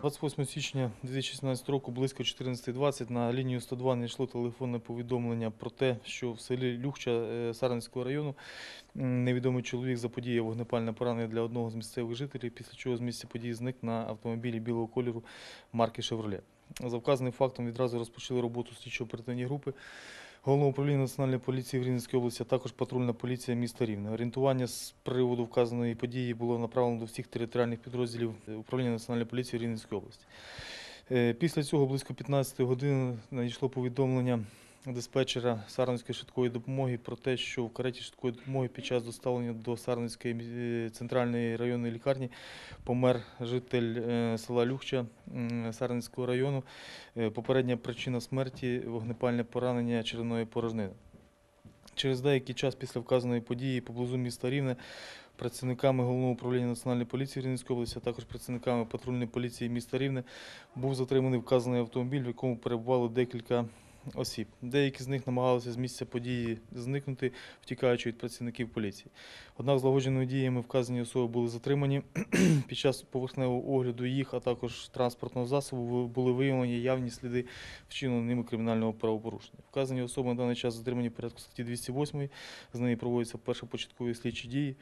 28 січня 2016 року близько 14.20 на лінію 102 надійшло телефонне повідомлення про те, що в селі Люхча е, Сарненського району невідомий чоловік заподіяв вогнепальне поранення для одного з місцевих жителів, після чого з місця події зник на автомобілі білого кольору марки «Шевроле». За вказаним фактом відразу розпочали роботу слідчо-оперативні групи Головного управління Національної поліції в Рівненській області, а також патрульна поліція міста Рівне. Орієнтування з приводу вказаної події було направлено до всіх територіальних підрозділів управління Національної поліції в Рівненській області. Е, Після цього близько 15 годин надійшло повідомлення диспетчера Сарненської швидкої допомоги про те, що в кареті швидкої допомоги під час доставлення до Сарненської центральної районної лікарні помер житель е, села Люхча Сарненського району. Е, Попередня причина смерті вогнепальне поранення черевної порожнини. Через деякий час після вказаної події поблизу міста Рівне працівниками головного управління Національної поліції Рівненської області, а також працівниками патрульної поліції міста Рівне був затриманий вказаний автомобіль, в якому перебувало декілька осіб. Деякі з них намагалися з місця події зникнути, втікаючи від працівників поліції. Однак злагодженими діями вказані особи були затримані. Під час поверхневого огляду їх, а також транспортного засобу були виявлені явні сліди вчиненого ними кримінального правопорушення. Вказані особи на даний час затримані в порядку статті 208, з неї проводяться першопочаткові слідчі дії.